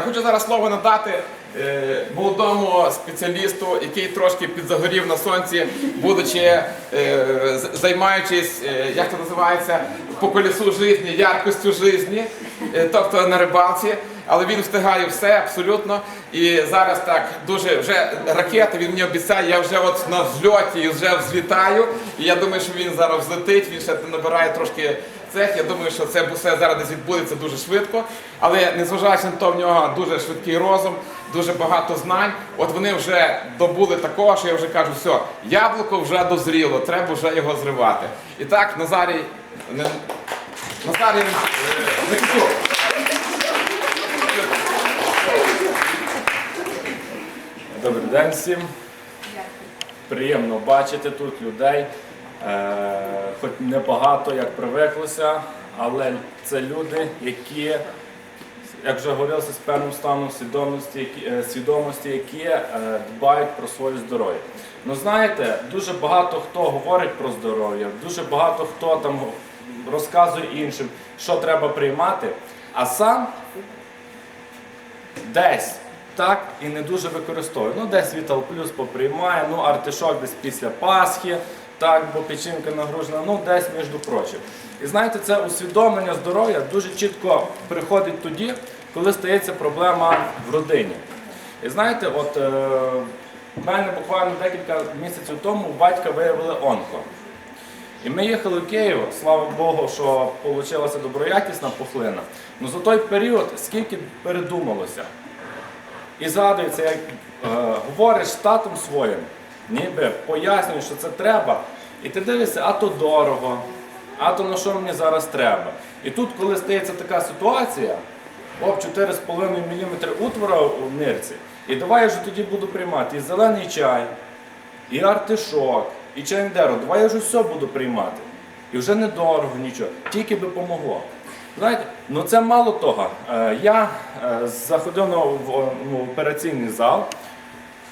Я хочу зараз слово надати е, молодому спеціалісту, який трошки підзагорів на сонці, будучи е, займаючись, е, як це називається, по колесу житті, яркостю житті, тобто на рибалці. Але він встигає все абсолютно. І зараз так дуже вже ракета. Він мені обіцяє, я вже от на зльоті вже взлітаю. І я думаю, що він зараз взлетить. Він ще набирає трошки цех. Я думаю, що це все зараз десь відбудеться дуже швидко. Але незважаючи на то, в нього дуже швидкий розум, дуже багато знань. От вони вже добули такого, що я вже кажу, все, яблуко вже дозріло, треба вже його зривати. І так, Назарій, не, Назарій Никитюк. Добрий день всім. Приємно бачити тут людей. Е, хоч небагато, як привиклося, але це люди, які, як вже говорилося, з певним станом свідомості, які, е, свідомості, які е, дбають про своє здоров'я. Ну знаєте, дуже багато хто говорить про здоров'я, дуже багато хто там розказує іншим, що треба приймати, а сам десь так і не дуже використовує. Ну, десь Вітал Плюс поприймає, ну артишок десь після Пасхи, так, бо печінка нагружена, ну десь між прочим. І знаєте, це усвідомлення здоров'я дуже чітко приходить тоді, коли стається проблема в родині. І знаєте, от е, в мене буквально декілька місяців тому батька виявили онко. І ми їхали в Київ, слава Богу, що вийшла доброякісна пухлина. Ну за той період скільки передумалося. І згадується, як е, говориш з татом своїм, ніби пояснюєш, що це треба. І ти дивишся, а то дорого, а то на що мені зараз треба. І тут, коли стається така ситуація, об 4,5 мм утвора в нирці, і давай я вже тоді буду приймати і зелений чай, і артишок, і чайне дерево. Давай я вже все буду приймати. І вже недорого нічого, тільки би помогло. Знаєте, ну це мало того. Е, Я е, заходив в ну, операційний зал,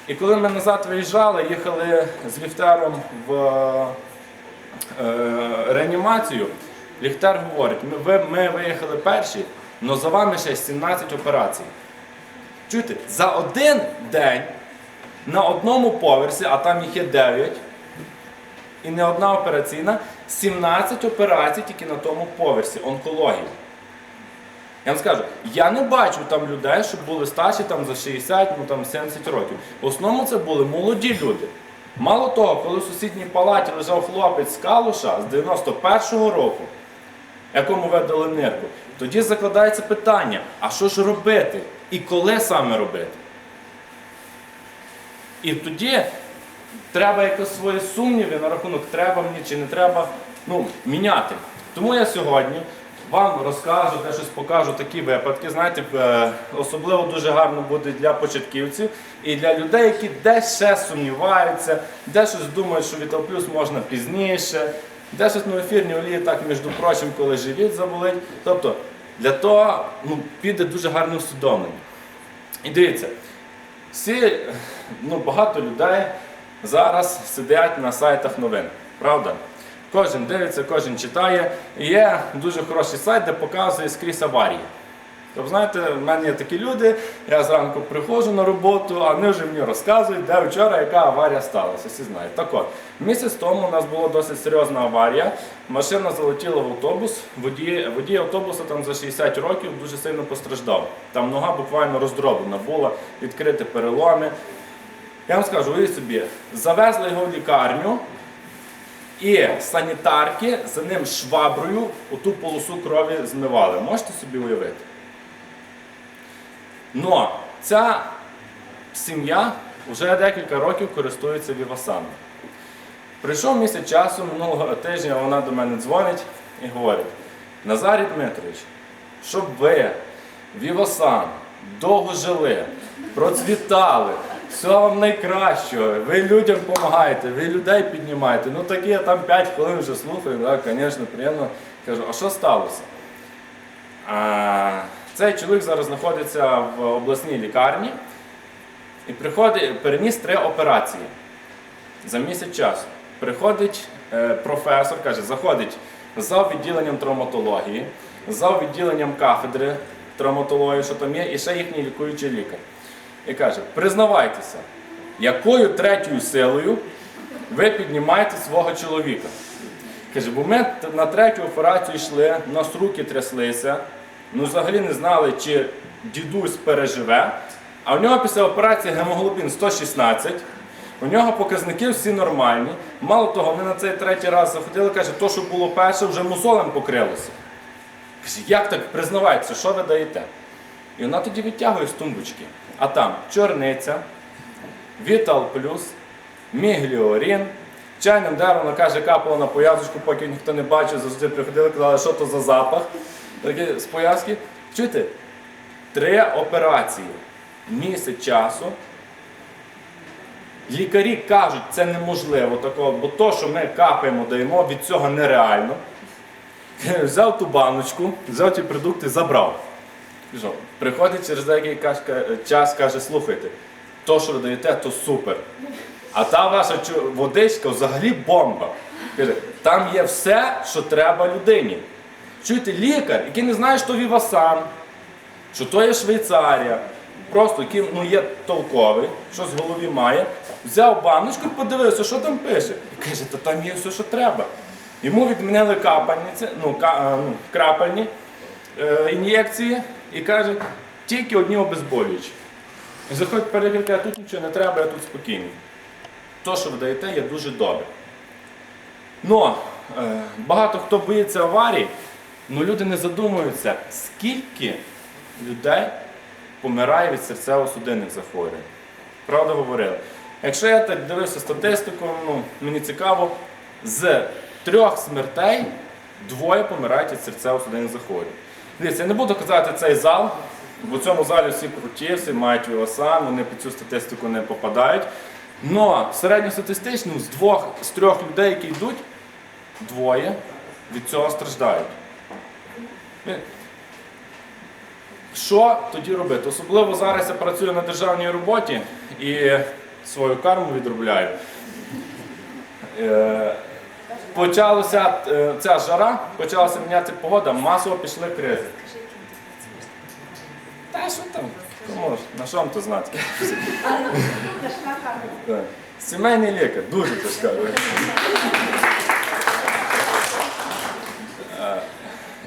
і коли ми назад виїжджали, їхали з ліфтером в е, реанімацію, ліфтер говорить, ми, ми виїхали перші, але за вами ще 17 операцій. Чуєте, за один день на одному поверсі, а там їх є 9, і не одна операційна, 17 операцій тільки на тому поверсі онкології. Я вам скажу, я не бачу там людей, щоб були старші там за 60, ну там 70 років. В основному це були молоді люди. Мало того, коли в сусідній палаті лежав хлопець з Калуша з 91-го року, якому видали нирку, тоді закладається питання, а що ж робити? І коли саме робити? І тоді треба якось свої сумніви на рахунок, треба мені чи не треба ну, міняти. Тому я сьогодні вам розкажу, де щось покажу такі випадки. Знаєте, е, особливо дуже гарно буде для початківців і для людей, які десь ще сумніваються, де щось думають, що Вітал Плюс можна пізніше, де щось на ефірні олії, так, між прочим, коли живіт заболить. Тобто для того ну, піде дуже гарне усвідомлення. І дивіться, всі, ну, багато людей зараз сидять на сайтах новин, правда? Кожен дивиться, кожен читає. І є дуже хороший сайт, де показує скрізь аварії. Тобто, знаєте, в мене є такі люди, я зранку приходжу на роботу, а вони вже мені розказують, де вчора яка аварія сталася. Всі знають. Так от, місяць тому у нас була досить серйозна аварія. Машина залетіла в автобус, водій, водій автобуса там за 60 років дуже сильно постраждав. Там нога буквально роздроблена була, відкриті переломи. Я вам скажу, уявіть собі, завезли його в лікарню, і санітарки за ним шваброю оту полосу крові змивали. Можете собі уявити? Но ця сім'я вже декілька років користується Вівасаном. Прийшов місяць часу, минулого тижня вона до мене дзвонить і говорить: Назарій Дмитрович, щоб ви, Вівасан, довго жили, процвітали, всього вам найкращого, ви людям допомагаєте, ви людей піднімаєте. Ну такі я там 5 хвилин вже слухаю, так, звісно, приємно. Кажу, а що сталося? А, цей чоловік зараз знаходиться в обласній лікарні і приходить, переніс три операції за місяць часу. Приходить е, професор, каже, заходить за відділенням травматології, за відділенням кафедри травматології, що там є, і ще їхній лікуючий лікар. І каже: признавайтеся, якою третьою силою ви піднімаєте свого чоловіка. Каже, бо ми на третю операцію йшли, у нас руки тряслися, ну взагалі не знали, чи дідусь переживе. А у нього після операції гемоглобін 116, у нього показники всі нормальні. Мало того, ми на цей третій раз заходили, каже, то, що було перше, вже мусолем покрилося. Каже, як так признавайтеся, що ви даєте? І вона тоді відтягує з тумбочки. А там чорниця, Вітал Плюс, Мігліорін. Чайним деревом, вона каже, капала на поязочку, поки ніхто не бачив, завжди приходили, казали, що то за запах. Такі з поязки. Чуєте? Три операції. Місяць часу. Лікарі кажуть, це неможливо такого, бо то, що ми капаємо, даємо, від цього нереально. Взяв ту баночку, взяв ті продукти, забрав. Пішов. Приходить через деякий час, каже, слухайте, то, що ви даєте, то супер. А та ваша водичка взагалі бомба. Каже, там є все, що треба людині. Чуєте, лікар, який не знає, що Вівасан, що то є Швейцарія, просто який ну, є толковий, що з голові має, взяв баночку і подивився, що там пише. І каже, та там є все, що треба. Йому відмінили капельниці, ну, ка, ну, крапельні е, ін'єкції і каже, тільки одні обезболюючі. І заходить перевірка, а тут нічого не треба, я тут спокійний. То, що ви даєте, є дуже добре. Но е, багато хто боїться аварій, але люди не задумуються, скільки людей помирає від серцево-судинних захворювань. Правда говорили. Якщо я так дивився статистику, ну, мені цікаво, з трьох смертей двоє помирають від серцево-судинних захворювань. Дивіться, я не буду казати цей зал, бо в цьому залі всі круті, всі мають вілосан, вони під цю статистику не попадають. Но середньостатистично з двох, з трьох людей, які йдуть, двоє від цього страждають. Е, Що тоді робити? Особливо зараз я працюю на державній роботі і свою карму відробляю. Почалася е, ця жара, почалася міняти погода, масово пішли кризи. Та що там? Кому ж? На що вам то знати? Сімейний лікар, дуже тяжка. Е,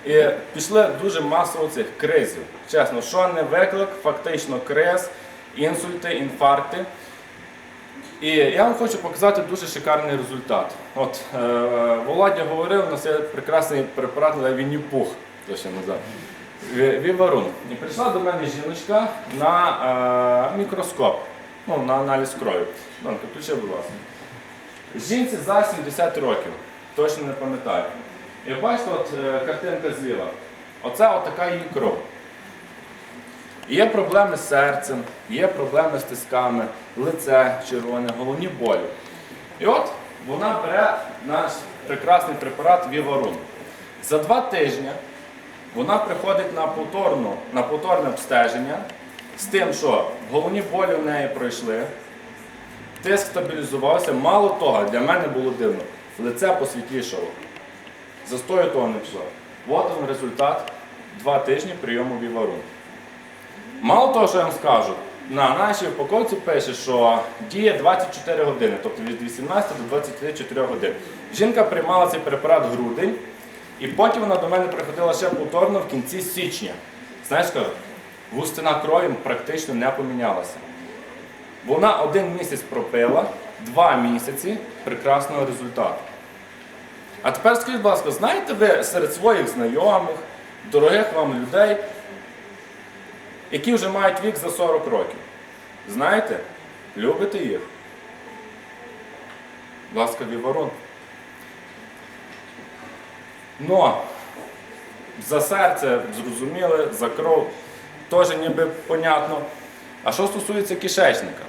І пішли дуже масово цих кризів. Чесно, що не виклик, фактично криз, інсульти, інфаркти. І я вам хочу показати дуже шикарний результат. От е, Володя говорив, у нас є прекрасний препарат на Вінні-Пух, то ще назад. Ві- Віварун. І прийшла до мене жіночка на е, мікроскоп, ну, на аналіз крові. Донка, включи, будь ласка. Жінці за 70 років, точно не пам'ятаю. І бачите, от е, картинка зліва. Оце от така її кров. Є проблеми з серцем, є проблеми з тисками, лице червоне, головні болі. І от вона бере наш прекрасний препарат Віварун. За два тижні вона приходить на, повторну, на повторне обстеження з тим, що головні болі в неї пройшли, тиск стабілізувався. Мало того, для мене було дивно, лице посвітлішало. Застою того не пішло. От результат два тижні прийому Віварун. Мало того, що я вам скажу, на нашій упаковці пише, що діє 24 години, тобто від 18 до 24 годин. Жінка приймала цей препарат грудень, і потім вона до мене приходила ще повторно в кінці січня. Знаєш, кажу, густина крові практично не помінялася. Вона один місяць пропила, два місяці прекрасного результату. А тепер скажіть, будь ласка, знаєте ви серед своїх знайомих, дорогих вам людей, які вже мають вік за 40 років. Знаєте, любите їх. Будь ласка, віворон. Но за серце зрозуміли, за кров теж ніби понятно. А що стосується кишечника?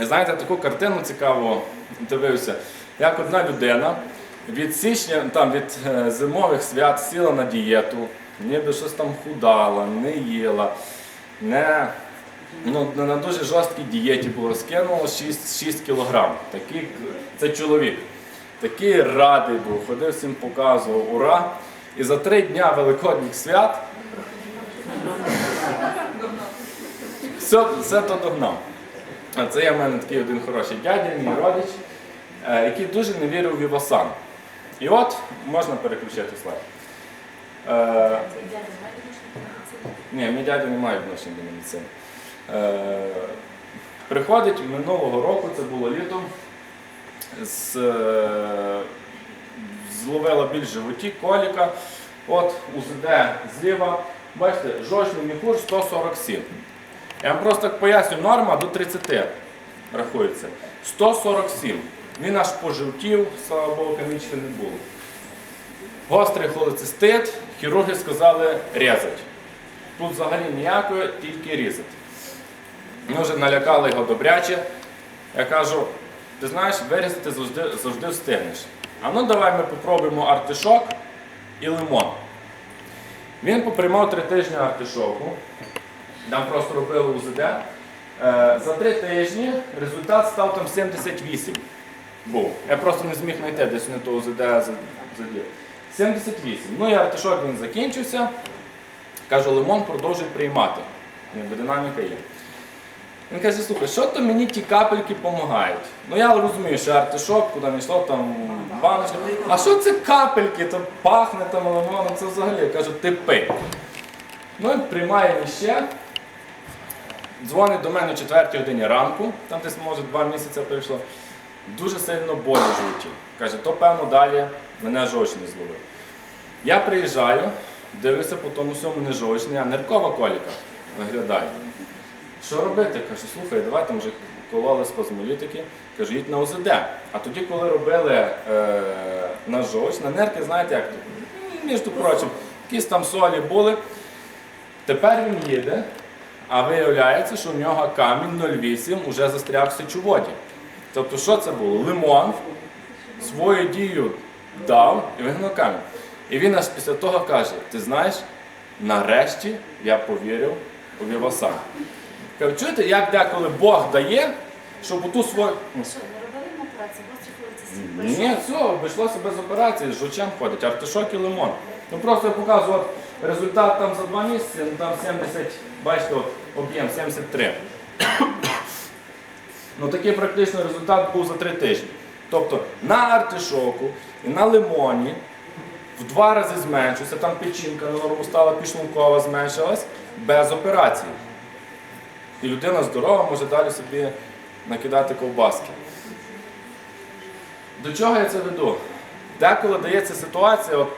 Знаєте, таку картину цікаву дивився, як одна людина від січня, там, від е, зимових свят сіла на дієту, ніби щось там худала, не їла, не, ну, на дуже жорсткій дієті було, скинуло 6, 6 кілограм. Такий, це чоловік. Такий радий був, ходив всім показував, ура. І за три дня великодніх свят все, все то догнав. А це є в мене такий один хороший дядя, мій родич, е, який дуже не вірив в Вівасан. І от можна переключити слайд. Е, ні, мій дядя не має відношення до медицини. Е, приходить минулого року, це було літом, з, е, зловила більш животі, коліка. От УЗД зліва. Бачите, жовчний міхур 147. Я вам просто так поясню, норма до 30 рахується. 147. Він аж пожовтів, слава Богу, камічки не було. Гострий холецистит, хірурги сказали різать. Тут взагалі ніякої, тільки різати. Ми вже налякали його добряче. Я кажу, ти знаєш, вирізати завжди, завжди встигнеш. А ну давай ми попробуємо артишок і лимон. Він поприймав три тижні артишоку. Нам просто робили УЗД. Е, За три тижні результат став там 78. Був. Я просто не зміг знайти, десь не то УЗД за- задів. 78. Ну і артишок він закінчився. Кажу, лимон продовжуй приймати. Ніби динаміка є. Він каже, слухай, що то мені ті капельки допомагають? Ну я розумію, що артишок, куди не йшло, там баночка. А що це капельки? Там пахне там лимоном, це взагалі. Я кажу, ти пий. Ну і приймає ще. Дзвонить до мене о 4 годині ранку, там десь може два місяці пройшло. Дуже сильно болі жовті. Каже, то певно далі мене жовчний зловив. Я приїжджаю, дивлюся по тому всьому не жовчний, а ниркова коліка виглядає. Що робити? Кажу, слухай, давай там вже кололи спазмолітики. Кажу, їдь на ОЗД. А тоді, коли робили е, на жовч, на нерки, знаєте як? Між прочим, якісь там солі були. Тепер він їде, а виявляється, що в нього камінь 0,8 вже застряг в сечоводі. Тобто, що це було? Лимон свою дію дав і вигнав камінь. І він аж після того каже: ти знаєш, нарешті я повірив у Вівасан. Кажу, чуєте, як деколи Бог дає, щоб у ту свою. Що, не робили вулиці Ні, все, обійшлося без операції, з жучем ходить, артишок і лимон. Ну просто я показую от, результат там за два місяці, ну там 70, бачите, об'єм 73. Ну такий практично результат був за три тижні. Тобто на артишоку і на лимоні в два рази зменшився, там печінка на норму стала пішлункова, зменшилась без операції. І людина здорова може далі собі накидати ковбаски. До чого я це веду? Деколи дається ситуація от,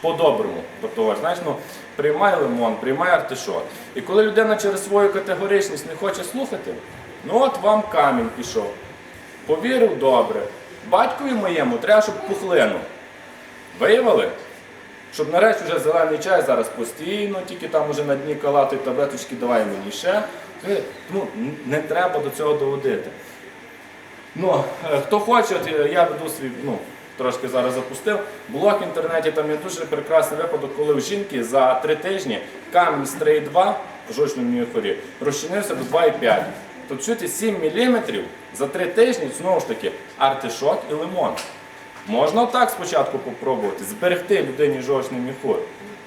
по-доброму. Тобто, знаєш, ну, приймай лимон, приймай артишок. І коли людина через свою категоричність не хоче слухати, ну от вам камінь пішов. Повірив добре. Батькові моєму треба, щоб пухлину. Виявили? Щоб нарешті вже зелений чай зараз постійно, тільки там уже на дні калати таблеточки давай мені ще. Тому не треба до цього доводити. Ну, е, хто хоче, е, я веду свій, ну, трошки зараз запустив. Блог в інтернеті, там є дуже прекрасний випадок, коли у жінки за три тижні камінь з 3,2 в жовчному міохорі розчинився до 2,5. Чуєте, 7 мм за три тижні, знову ж таки, артишок і лимон. Можна так спочатку попробувати, зберегти людині жовчний міхур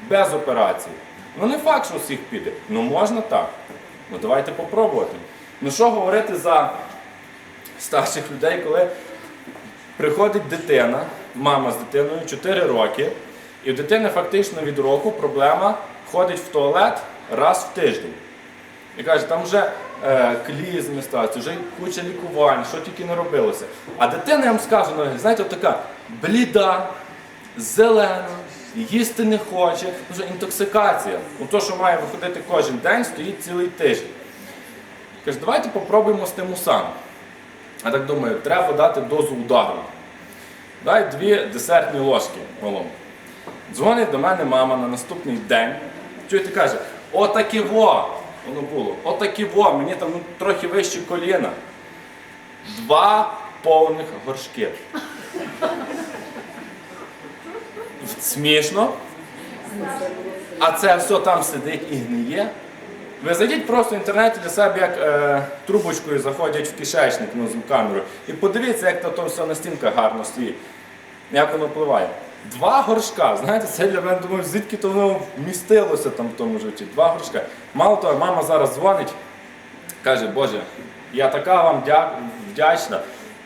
без операції. Ну не факт, що у всіх піде. Ну можна так. Ну давайте попробувати. Ну що говорити за старших людей, коли приходить дитина, мама з дитиною 4 роки, і в дитини фактично від року проблема ходить в туалет раз в тиждень. І каже, там вже е, клізми стаються, вже куча лікувань, що тільки не робилося. А дитина, я вам скажу, ну, знаєте, така бліда, зелена, їсти не хоче, вже інтоксикація. Ну, то, що має виходити кожен день, стоїть цілий тиждень. Каже, давайте попробуємо з тимусаном. Я так думаю, треба дати дозу удару. Дай дві десертні ложки малому. Дзвонить до мене мама на наступний день. Чуєте, каже, отакі во! Воно було, отакі во, мені там ну, трохи вище коліна. Два повних горшки. Смішно. А це все там сидить і гниє. Ви зайдіть просто в інтернеті для себе, як е, трубочкою заходять в кишечник ну, з камерою. І подивіться, як то все на стінках гарно стоїть. Як воно впливає. Два горшка, знаєте, це для мене думаю, звідки то воно вмістилося там в тому житті. Два горшка. Мало того, мама зараз дзвонить, Каже, Боже, я така вам дя- вдячна.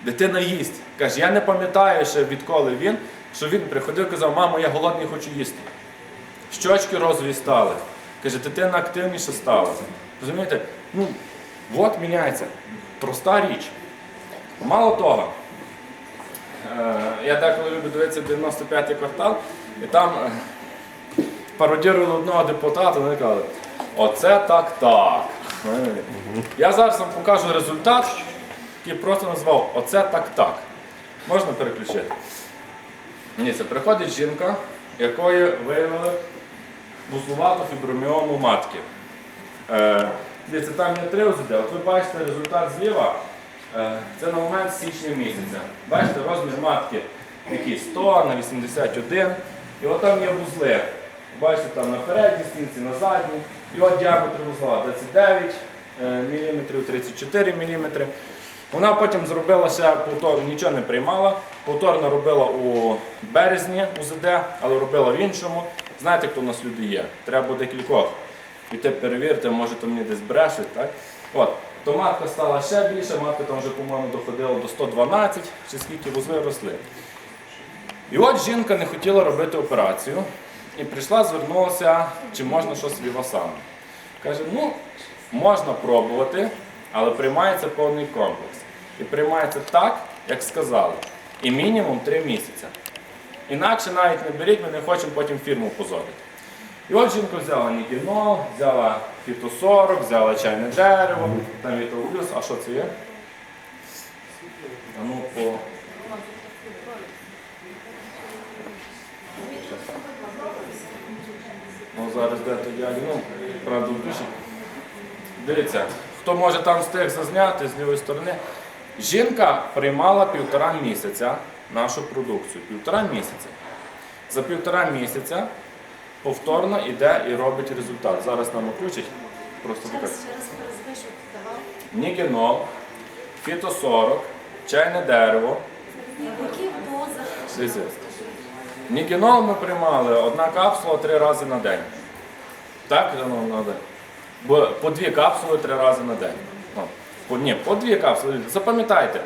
Дитина їсть. Каже, я не пам'ятаю ще відколи він, що він приходив і казав, мамо, я голодний хочу їсти. Щочки розові стали. Каже, дитина активніше стала. Розумієте? Ну, от міняється. Проста річ. Мало того, я деколи люблю дивитися 95-й квартал, і там е, пародірували одного депутата, вони казали, оце так так. Е, Я зараз вам покажу результат, який просто назвав Оце так так. Можна переключити? Ні, це приходить жінка, якої виявили вузлувату фіброміому матки. Е, дивіться, там є три ОЗД. От ви бачите результат зліва. Е, це на момент січня місяця. Бачите, розмір матки який 100 на 81. І от там є вузли. Бачите, там на передній стінці, на задній. І от діаметр вузла 29 мм, 34 мм. Вона потім зробила ще повторно, нічого не приймала. Повторно робила у березні УЗД, але робила в іншому. Знаєте, хто у нас люди є? Треба буде кількох. Піти перевірити, може то мені десь брешуть. Так? От. То матка стала ще більше, матка там вже, по-моєму, доходила до 112, чи скільки вузли росли. І от жінка не хотіла робити операцію і прийшла, звернулася, чи можна щось з вівасами. Каже, ну, можна пробувати, але приймається повний комплекс. І приймається так, як сказали. І мінімум 3 місяці. Інакше навіть не беріть, ми не хочемо потім фірму позорити. І от жінка взяла нікінол, взяла фітосорок, взяла чайне дерево, там вітоплюс. А що це є? А ну по. Ну зараз де то дядя, ну, правда, в душі. Дивіться, хто може там встиг зазняти з лівої сторони. Жінка приймала півтора місяця нашу продукцію. Півтора місяця. За півтора місяця повторно йде і робить результат. Зараз нам включать. Просто так. Нікінол, фітосорок, чайне дерево. Дивіться. Ми приймали одна капсула три рази на день. Так, на день. Бо по дві капсули три рази на день. Ну, по, ні, по дві капсули. Запам'ятайте.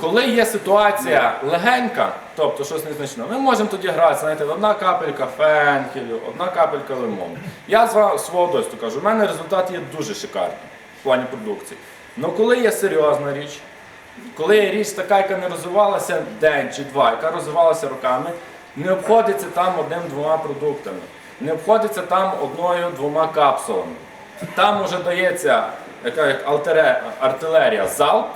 Коли є ситуація легенька, тобто щось незначне, ми можемо тоді грати, знаєте, одна капелька фенхелю, одна капелька лимону. Я з свого досвіду кажу, у мене результат є дуже шикарний в плані продукції. Але коли є серйозна річ, коли є річ така, яка не розвивалася день чи два, яка розвивалася роками, не обходиться там одним-двома продуктами, не обходиться там одною-двома капсулами. Там вже дається яка як артилерія залп,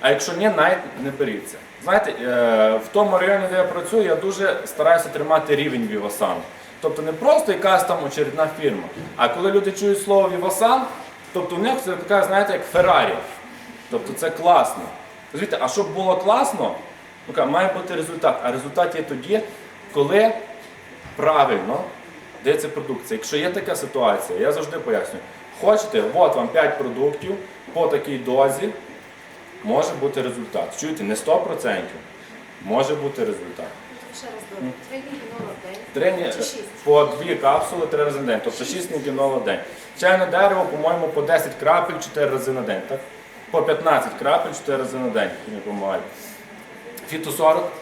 а якщо ні, навіть не беріться. Знаєте, е, в тому районі, де я працюю, я дуже стараюся тримати рівень Вівасан. Тобто не просто якась там очередна фірма, а коли люди чують слово Вівасан, тобто в них це така, знаєте, як Феррарі. Тобто це класно. Розумієте, а щоб було класно, ну, має бути результат. А результат є тоді, коли правильно дається продукція. Якщо є така ситуація, я завжди пояснюю. Хочете, от вам 5 продуктів по такій дозі, може бути результат. Чуєте, не 100%, може бути результат. Ще раз добре. Три дні в день. Три Чи шість? по дві капсули три рази на день, тобто 6 нігінол в день. Чайне дерево, по-моєму, по 10 крапель 4 рази на день, так? По 15 крапель 4 рази на день, не допомагає. Фітосорок.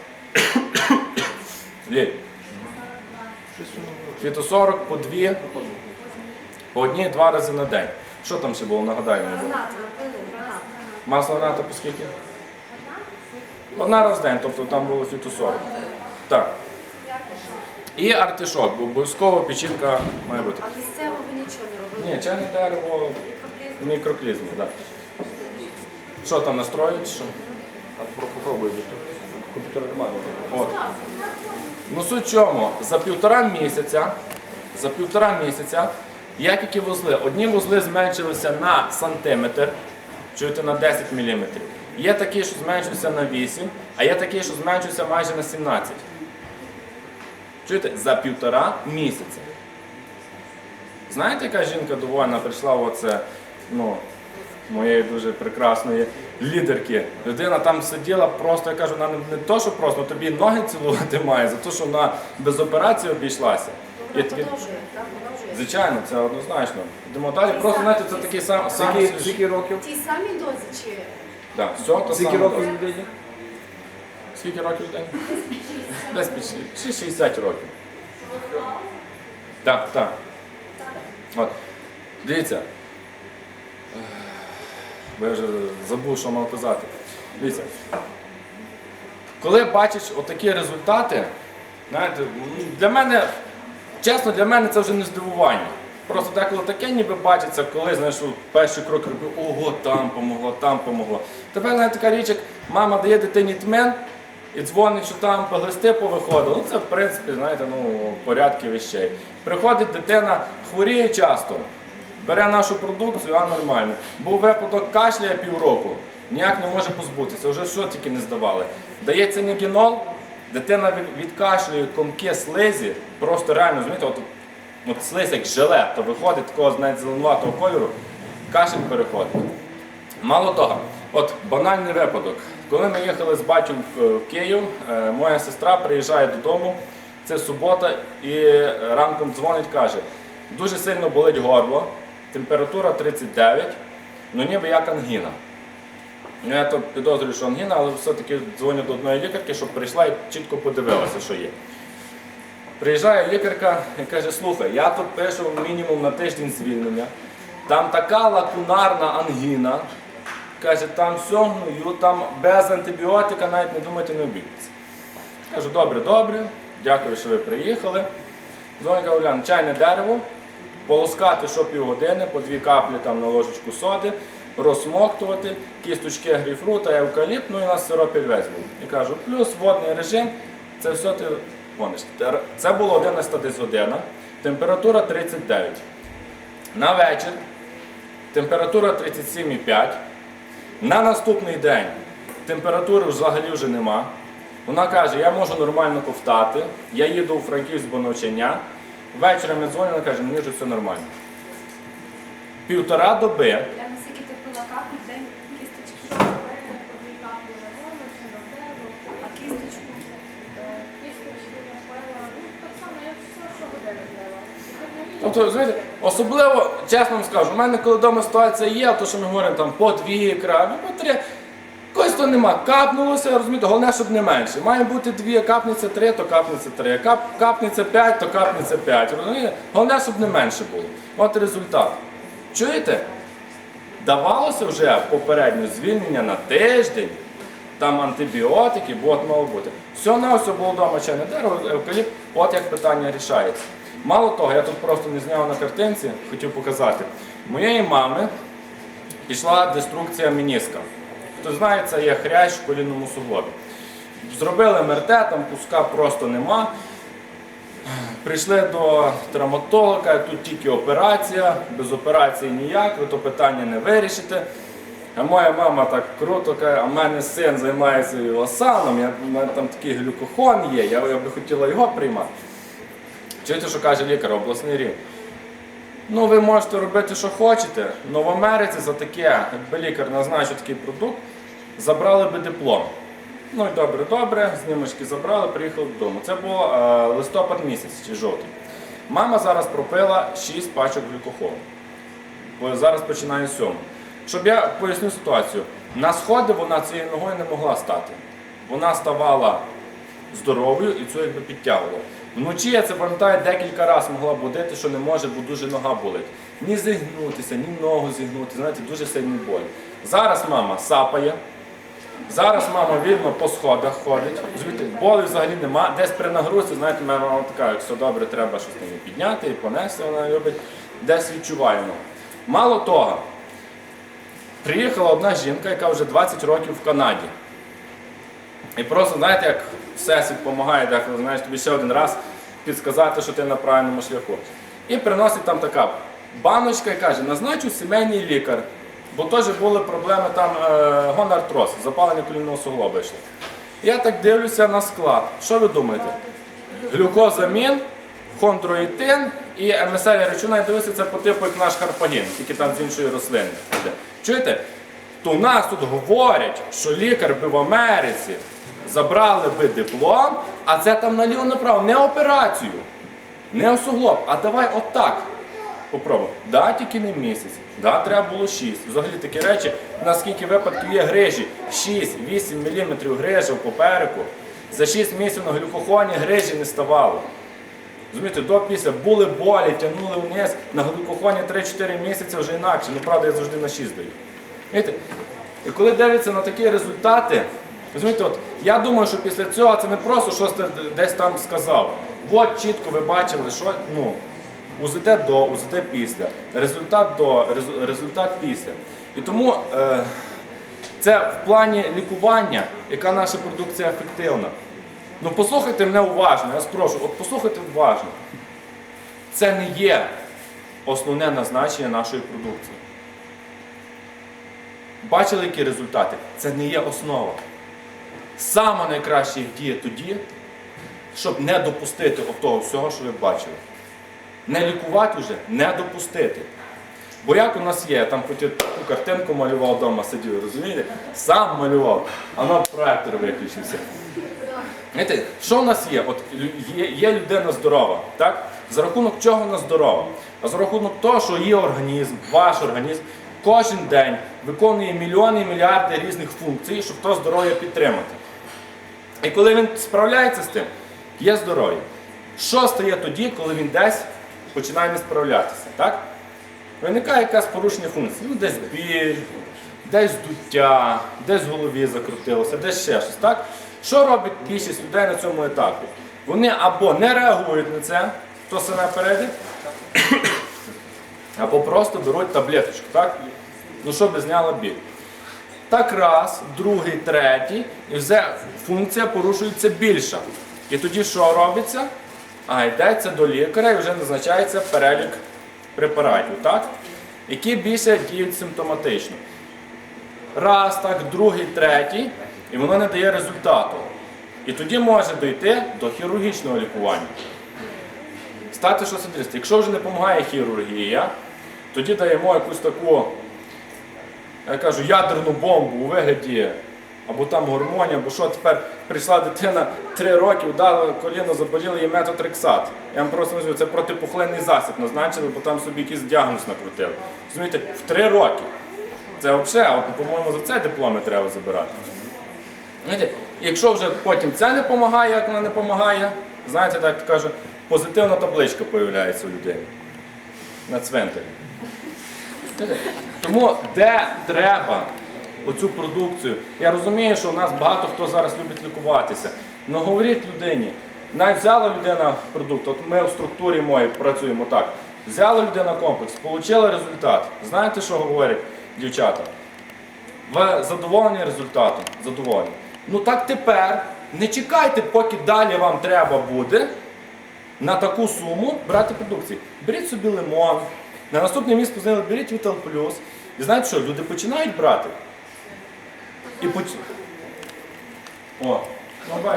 Ліль. Фітосорок по дві, по одній два рази на день. Що там ще було, нагадай мені. Гранат, робили, гранат. Масло граната по скільки? Одна раз в день, тобто там було фітосорок. Так. І артишок, бо обов'язково печінка має бути. А місцево ви нічого не робили? Ні, чайне дерево в мікроклізмі, так. Що там настроїть? Що? Попробуй. Комп'ютер немає. От. Ну суть в чому, за півтора місяця, за півтора місяця, як які вузли? Одні вузли зменшилися на сантиметр, чуєте, на 10 мм. Є такі, що зменшився на 8, а є такі, що зменшився майже на 17. Чуєте, за півтора місяця. Знаєте, яка жінка довольна прийшла оце, ну, моєї дуже прекрасної лідерки. Людина там сиділа просто, я кажу, вона не, то, що просто тобі ноги цілувати має, за те, що вона без операції обійшлася. Вона такі- продовжує, так? Звичайно, це однозначно. Йдемо далі. Просто знаєте, це такий сам самий Скільки, скільки років? Ті самі дозі чи Да, все, то Скільки саме. років людині? Скільки років день? Десь під чи 60 років. Так, так. От. Дивіться. Ех, Бо я вже забув, що мав казати. Дивіться. Коли бачиш отакі результати, знаєте, м, для мене, чесно, для мене це вже не здивування. Просто деколи таке ніби бачиться, коли знаєш, перший крок робив, ого, там помогло, там помогло. Тепер навіть така річ, як мама дає дитині тмен і дзвонить, що там глисти повиходили. Ну це в принципі, знаєте, ну, порядки вещей. Приходить дитина, хворіє часто, бере нашу продукцію, а нормально. Був випадок кашляє півроку, ніяк не може позбутися, вже що тільки не здавали. Дається нігінол, дитина від- відкашлює комки слизі, просто реально, розумієте, от, от слизь як желе, то виходить такого навіть зеленуватого кольору, кашель переходить. Мало того, от банальний випадок. Коли ми їхали з батьком в в Київ, е, моя сестра приїжджає додому, це субота, і ранком дзвонить, каже, дуже сильно болить горло, температура 39, ну ніби як ангіна. Ну, я то підозрюю, що ангіна, але все-таки дзвоню до одної лікарки, щоб прийшла і чітко подивилася, що є. Приїжджає лікарка і каже, слухай, я тут пишу мінімум на тиждень звільнення. Там така лакунарна ангіна. Каже, там все там без антибіотика навіть не думайте не обійдеться. Кажу, добре, добре, дякую, що ви приїхали. Дзвонить Олян, чайне дерево, полоскати що півгодини, по дві каплі там на ложечку соди, розсмоктувати, кісточки грейпфрута, евкаліпт, ну і у нас весь був. І кажу, плюс водний режим, це все ти гониш. Це було 11 десь година, температура 39. На вечір температура 37,5. На наступний день температури взагалі вже нема. Вона каже, я можу нормально ковтати, я їду у Франківськ до навчання. Ввечері ми дзвонимо, вона каже, мені вже все нормально. Півтора доби я наскільки ти пила каплю в день кісточки? А кісточку? Тобто, розумієте, особливо, чесно вам скажу, у мене коли вдома ситуація є, то що ми говоримо там по дві краплі, по три. Когось то нема. Капнулося, розумієте, головне, щоб не менше. Має бути дві, капнеться три, то капнеться три. Кап, капнеться п'ять, то капнеться п'ять. Головне, щоб не менше було. От результат. Чуєте? Давалося вже попередньо звільнення на тиждень, там антибіотики, бо от мало бути. Все на все було вдома чайне дерево, евкаліпт, от як питання рішається. Мало того, я тут просто не зняв на картинці, хотів показати. Моєї мами пішла деструкція мініска. Хто знає, це є хрящ в колінному суглобі. Зробили МРТ, там куска просто нема. Прийшли до травматолога, тут тільки операція, без операції ніяк, ви то питання не вирішите. А моя мама так круто каже, а в мене син займається осаном, я, у мене там такий глюкохон є, я, я би хотіла його приймати. Чуєте, що каже лікар, обласний рівень? Ну, ви можете робити, що хочете, але в Америці за таке, якби лікар назначив такий продукт, забрали би диплом. Ну і добре, добре, знімочки забрали, приїхали додому. Це було е, листопад місяць чи жовтий. Мама зараз пропила 6 пачок глюкохолу. Зараз починає сьому. Щоб я поясню ситуацію, на сходи вона цією ногою не могла стати. Вона ставала здоровою і цю якби підтягувала. Вночі я це пам'ятаю декілька разів могла будити, що не може, бо дуже нога болить. Ні зігнутися, ні ногу зігнути, знаєте, дуже сильний боль. Зараз мама сапає. Зараз мама вільно по сходах ходить. Розумієте, болі взагалі нема. Десь при нагрузці, знаєте, мама така, як все добре, треба щось мені підняти і понести, вона любить. Десь відчуваю. ну. Мало того, приїхала одна жінка, яка вже 20 років в Канаді. І просто, знаєте, як всесвіт допомагає, деколи, знаєш, тобі ще один раз підсказати, що ти на правильному шляху. І приносить там така баночка і каже, назначу сімейний лікар. Бо теж були проблеми там е, гонартроз, запалення колінного суглоба йшло. Я так дивлюся на склад. Що ви думаєте? Глюкозамін, хондроїтин і МСЛ речовина, я дивлюся, це по типу як наш харпагін, тільки там з іншої рослини. Чуєте? То у нас тут говорять, що лікар би в Америці забрали би диплом, а це там наліво направо, не операцію, не суглоб, а давай отак. попробував. Да, тільки не місяць, да, треба було 6. Взагалі такі речі, наскільки випадків є грижі, 6-8 мм грижа в попереку. За 6 місяців на глюкохоні грижі не ставало. Розумієте, до після були болі, тягнули вниз, на глюкохоні 3-4 місяці вже інакше. Ну, правда, я завжди на 6 даю. Знаєте, і коли дивиться на такі результати, розумієте, от, я думаю, що після цього це не просто щось десь там сказав. От чітко ви бачили, що ну, УЗД до, УЗД після, результат до, результат після. І тому е, це в плані лікування, яка наша продукція ефективна. Ну послухайте мене уважно, я вас прошу, от послухайте уважно. Це не є основне назначення нашої продукції. Бачили, які результати? Це не є основа. Саме найкраще їх діє тоді, щоб не допустити того всього, що ви бачили. Не лікувати вже, не допустити. Бо як у нас є, я там хотів таку картинку малював вдома, сидів, розумієте? Сам малював, а на проектор виключився. Знаєте, що в нас є? От є, є людина здорова, так? За рахунок чого вона здорова? А за рахунок того, що її організм, ваш організм, кожен день виконує мільйони і мільярди різних функцій, щоб то здоров'я підтримати. І коли він справляється з тим, є здоров'я. Що стає тоді, коли він десь починає не справлятися? Так? Виникає якась порушення функції. Ну, десь біль, десь здуття, десь в голові закрутилося, десь ще щось. Так? Що робить більшість людей на цьому етапі? Вони або не реагують на це, то саме перейде, або просто беруть таблеточку, так? Ну, щоб зняла біль. Так раз, другий, третій, і вже функція порушується більша. І тоді що робиться? А йдеться до лікаря і вже назначається перелік препаратів, так? які більше діють симптоматично. Раз, так, другий, третій, і воно не дає результату. І тоді може дійти до хірургічного лікування. Стати що сидріст. Якщо вже не допомагає хірургія, тоді даємо якусь таку я кажу, ядерну бомбу у вигляді або там гормонів, або що тепер прийшла дитина 3 роки, вдала коліно, заболіло їй метотрексат. Я вам просто назву, це протипухлинний засіб назначили, бо там собі якийсь діагноз накрутили. Розумієте, в 3 роки. Це взагалі, по-моєму, за це дипломи треба забирати. Знаєте, якщо вже потім це не допомагає, як вона не допомагає, знаєте, так каже, позитивна табличка з'являється у людини на цвинтарі. Тому де треба оцю продукцію, я розумію, що у нас багато хто зараз любить лікуватися. але говоріть людині, навіть взяла людина продукт, от ми в структурі моїй працюємо так. Взяла людина комплекс, отримала результат. Знаєте, що говорять дівчата? Ви задоволені результатом? Задоволені. Ну так тепер не чекайте, поки далі вам треба буде на таку суму брати продукції. Беріть собі лимон. На наступний місць познали, беріть Vital Plus. І знаєте що, люди починають брати. І поч... О, ну.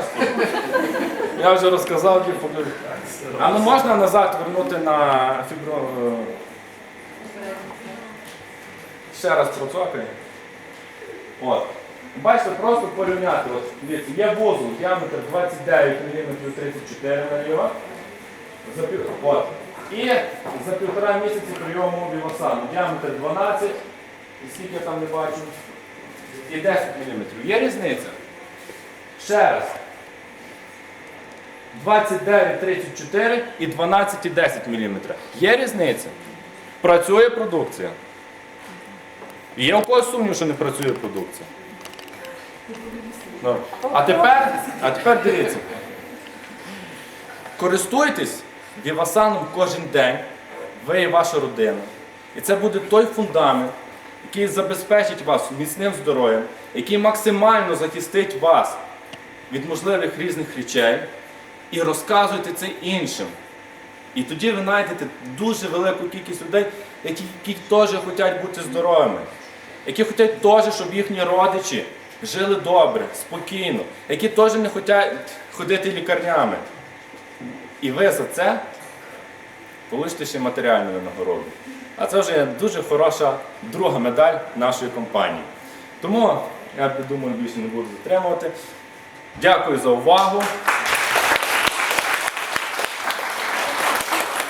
Я вже розказав, як покажу. А ну можна назад вернути на фібро. Ще раз процокай. От. Бачите, просто порівняти. От, дивіться, є вузол, діаметр 29 мм 34 наліво. За пів... От. І за півтора місяці прийому вівасану. Діаметр 12, і скільки я там не бачу, і 10 мм. Є різниця? Ще раз. 29,34 і 12,10 мм. Є різниця? Працює продукція. Є у когось сумнів, що не працює продукція? Ну. А тепер, а тепер дивіться. Користуйтесь Вівасаном кожен день, ви і ваша родина. І це буде той фундамент, який забезпечить вас міцним здоров'ям, який максимально захистить вас від можливих різних речей і розказуйте це іншим. І тоді ви знайдете дуже велику кількість людей, які, які теж хочуть бути здоровими, які хочуть теж, щоб їхні родичі жили добре, спокійно, які теж не хочуть ходити лікарнями. І ви за це получите ще матеріальну винагороду. А це вже дуже хороша друга медаль нашої компанії. Тому я думаю, більше не буду затримувати. Дякую за увагу.